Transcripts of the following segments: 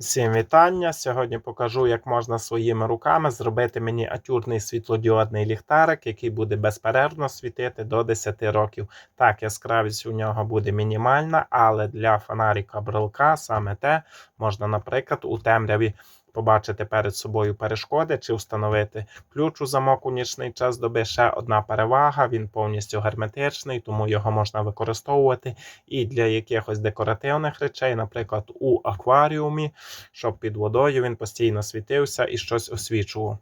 Всім вітання! Сьогодні покажу, як можна своїми руками зробити мініатюрний світлодіодний ліхтарик, який буде безперервно світити до 10 років. Так, яскравість у нього буде мінімальна, але для фонарика брелка саме те можна, наприклад, у темряві побачити перед собою перешкоди чи встановити ключ у замок у нічний час доби. Ще одна перевага: він повністю герметичний, тому його можна використовувати і для якихось декоративних речей, наприклад, у акваріумі, щоб під водою він постійно світився і щось освічував.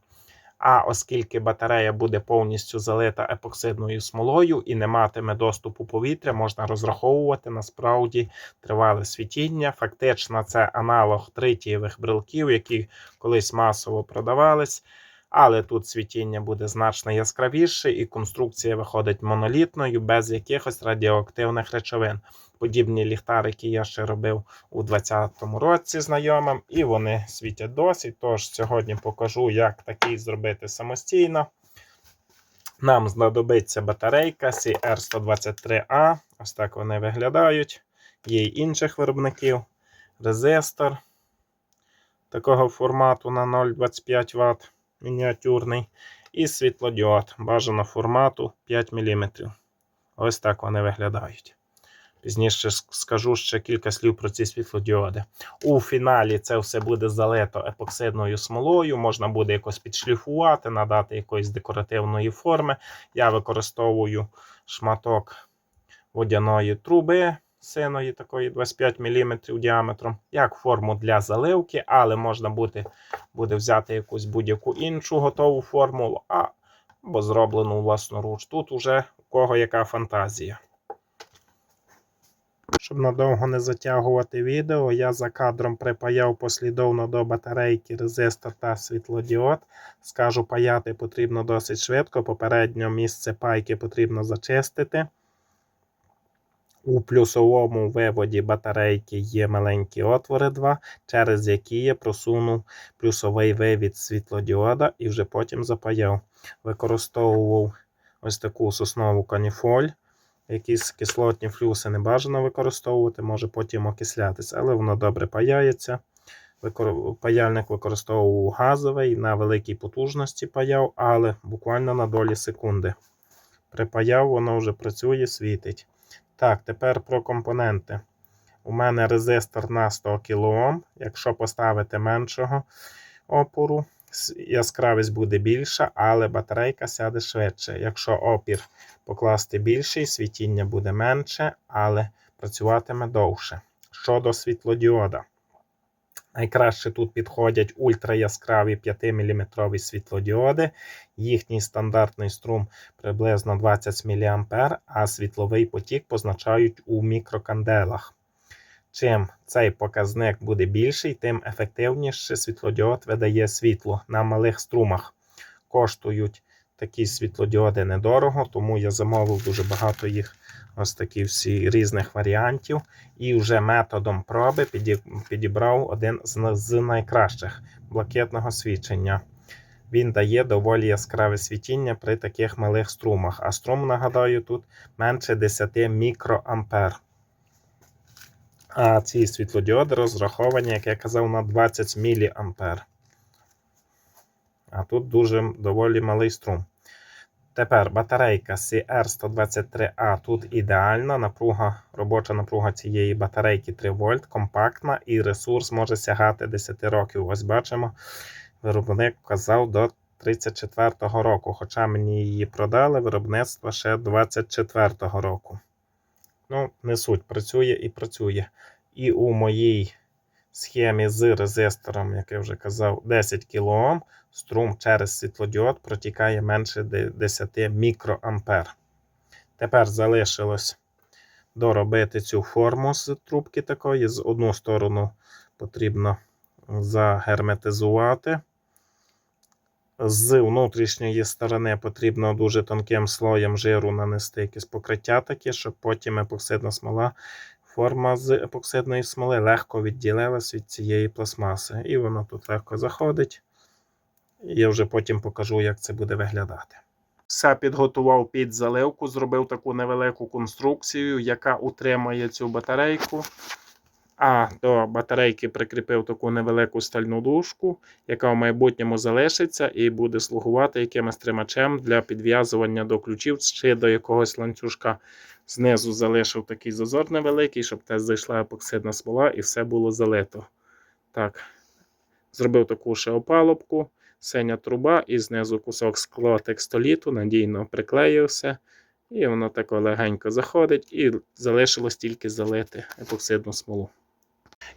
А оскільки батарея буде повністю залита епоксидною смолою і не матиме доступу повітря, можна розраховувати насправді тривале світіння. Фактично, це аналог тритієвих брелків, які колись масово продавались. Але тут світіння буде значно яскравіше, і конструкція виходить монолітною, без якихось радіоактивних речовин. Подібні ліхтарики я ще робив у 2020 році знайомим, і вони світять досі. Тож сьогодні покажу, як такий зробити самостійно. Нам знадобиться батарейка CR123A. Ось так вони виглядають. Є й інших виробників. Резистор такого формату на 0,25 Вт мініатюрний. І світлодіод бажано формату 5 мм. Ось так вони виглядають. Пізніше скажу ще кілька слів про ці світлодіоди. У фіналі це все буде залито епоксидною смолою, можна буде якось підшліфувати, надати якоїсь декоративної форми. Я використовую шматок водяної труби синої, такої 25 мм діаметром, як форму для заливки, але можна буде, буде взяти якусь будь-яку іншу готову формулу, або зроблену власноруч. Тут уже у кого яка фантазія. Щоб надовго не затягувати відео, я за кадром припаяв послідовно до батарейки резистор та світлодіод. Скажу, паяти потрібно досить швидко. Попередньо місце пайки потрібно зачистити. У плюсовому виводі батарейки є маленькі отвори, два, через які я просунув плюсовий вивід світлодіода і вже потім запаяв. Використовував ось таку соснову каніфоль. Якісь кислотні флюси не бажано використовувати, може потім окислятися, але воно добре паяється. Паяльник використовував газовий на великій потужності паяв, але буквально на долі секунди. Припаяв, воно вже працює, світить. Так, тепер про компоненти. У мене резистор на 100 кОм. Якщо поставити меншого опору, яскравість буде більша, але батарейка сяде швидше. Якщо опір покласти більший, світіння буде менше, але працюватиме довше. Щодо світлодіода. Найкраще тут підходять ультраяскраві 5-мм світлодіоди. Їхній стандартний струм приблизно 20 мА, а світловий потік позначають у мікроканделах. Чим цей показник буде більший, тим ефективніше світлодіод видає світло на малих струмах. Коштують такі світлодіоди недорого, тому я замовив дуже багато їх ось такі всі різних варіантів. І вже методом проби підібрав один з найкращих блакитного свічення. Він дає доволі яскраве світіння при таких малих струмах. А струм, нагадаю, тут менше 10 мікроампер. А ці світлодіоди розраховані, як я казав, на 20 мА. А тут дуже доволі малий струм. Тепер батарейка CR123A тут ідеальна. Напруга, робоча напруга цієї батарейки 3 вольт, компактна і ресурс може сягати 10 років. Ось бачимо, виробник вказав до 34-го року. Хоча мені її продали, виробництво ще 24-го року. Ну, не суть, працює і працює. І у моїй схемі з резистором, як я вже казав, 10 кОм, струм через світлодіод протікає менше 10 мікроампер. Тепер залишилось доробити цю форму з трубки такої. З одну сторону потрібно загерметизувати. З внутрішньої сторони потрібно дуже тонким слоєм жиру нанести якесь покриття таке, щоб потім епоксидна смола, форма з епоксидної смоли легко відділилась від цієї пластмаси. І воно тут легко заходить. Я вже потім покажу, як це буде виглядати. Все підготував під заливку, зробив таку невелику конструкцію, яка утримує цю батарейку. А до батарейки прикріпив таку невелику стальну дужку, яка в майбутньому залишиться і буде слугувати якимось тримачем для підв'язування до ключів чи до якогось ланцюжка. Знизу залишив такий зазор невеликий, щоб теж зайшла епоксидна смола і все було залито. Так, зробив таку ще опалубку, синя труба і знизу кусок скла текстоліту, надійно приклеїв все. І воно тако легенько заходить, і залишилось тільки залити епоксидну смолу.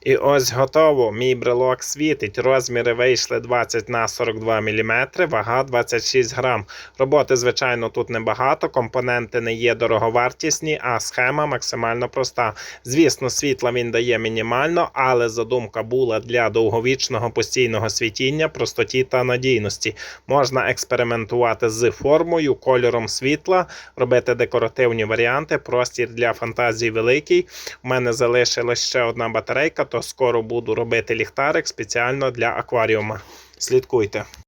І ось готово. Мій брелок світить. Розміри вийшли 20 на 42 мм, вага 26 грам. Роботи, звичайно, тут небагато, компоненти не є дороговартісні, а схема максимально проста. Звісно, світла він дає мінімально, але задумка була для довговічного постійного світіння, простоті та надійності. Можна експериментувати з формою, кольором світла, робити декоративні варіанти, простір для фантазії великий. У мене залишилась ще одна батарейка, то скоро буду робити ліхтарик спеціально для акваріума. Слідкуйте.